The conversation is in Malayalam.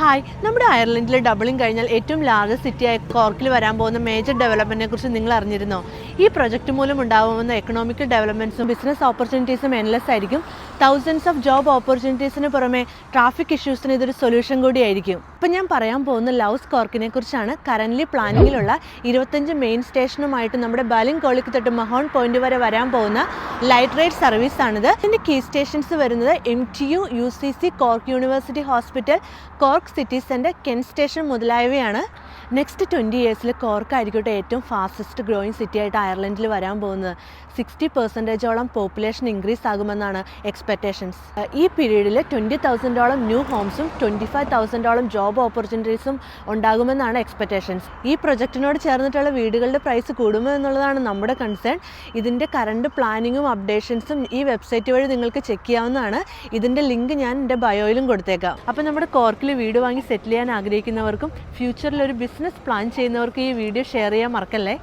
ഹായ് നമ്മുടെ അയർലൻഡിൽ ഡബിളിംഗ് കഴിഞ്ഞാൽ ഏറ്റവും ലാർജസ്റ്റ് സിറ്റിയായ കോർക്കിൽ വരാൻ പോകുന്ന മേജർ ഡെവലപ്മെന്റിനെ കുറിച്ച് നിങ്ങൾ അറിഞ്ഞിരുന്നോ? ഈ പ്രൊജക്റ്റ് മൂലം ഉണ്ടാകുമെന്ന എക്കണോമിക്കൽ ഡെവലപ്മെന്റ്സും ബിസിനസ് ഓപ്പർച്യൂണിറ്റീസും എൻലെസ് ആയിരിക്കും. തൗസൻഡ്സ് ഓഫ് ജോബ് ഓപ്പർച്യൂണിറ്റീസിന് പുറമെ ട്രാഫിക് ഇഷ്യൂസിന് ഇതൊരു സൊല്യൂഷൻ കൂടിയായിരിക്കും ഇപ്പം ഞാൻ പറയാൻ പോകുന്ന ലവ് സ്കോർക്കിനെ കുറിച്ചാണ്. കറന്റ്ലി പ്ലാനിങ്ങിലുള്ള ഇരുപത്തഞ്ച് മെയിൻ സ്റ്റേഷനുമായിട്ട് നമ്മുടെ ബാലിംഗ് കോളിക്ക് തൊട്ട് മഹോൺ പോയിന്റ് വരെ വരാൻ പോകുന്ന ലൈറ്റ് റൈഡ് സർവീസ് ആണിത്. ഇതിന്റെ കീ സ്റ്റേഷൻസ് വരുന്നത് M T U U C C Cork University Hospital Cork city centre Kent station മുതലായവയാണ്. നെക്സ്റ്റ് ട്വന്റി ഇയേഴ്സിൽ കോർക്കായിരിക്കട്ടെ ഏറ്റവും ഫാസ്റ്റസ്റ്റ് ഗ്രോയിങ് സിറ്റി ആയിട്ട് അയർലൻഡിൽ വരാൻ പോകുന്നത്. സിക്സ്റ്റി പെർസെന്റേജോളം പോപ്പുലേഷൻ ഇൻക്രീസ് ആകുമെന്നാണ് എക്സ്പെക്റ്റേഷൻസ് ഈ പീരീഡിൽ ട്വന്റി തൗസൻഡോളം ന്യൂ ഹോംസും ട്വന്റി ഫൈവ് തൗസൻഡോളം ജോബ് ഓപ്പർച്യൂണിറ്റീസും ഉണ്ടാകുമെന്നാണ് എക്സ്പെക്റ്റേഷൻസ് ഈ പ്രൊജക്റ്റിനോട് ചേർന്നിട്ടുള്ള വീടുകളുടെ പ്രൈസ് കൂടുമോ എന്നുള്ളതാണ് നമ്മുടെ കൺസേൺ ഇതിന്റെ കറണ്ട് പ്ലാനിങ്ങും അപ്ഡേഷൻസും ഈ വെബ്സൈറ്റ് വഴി നിങ്ങൾക്ക് ചെക്ക് ചെയ്യാവുന്നതാണ്. ഇതിന്റെ ലിങ്ക് ഞാൻ എന്റെ ബയോയിലും കൊടുത്തേക്കാം. അപ്പോൾ നമ്മുടെ കോർക്കിൽ വീട് വാങ്ങി സെറ്റിൽ ചെയ്യാൻ ആഗ്രഹിക്കുന്നവർക്കും ഫ്യൂച്ചറിൽ ഒരു ബിസിനസ് പ്ലാൻ ചെയ്യുന്നവർക്ക് ഈ വീഡിയോ ഷെയർ ചെയ്യാൻ മറക്കല്ലേ?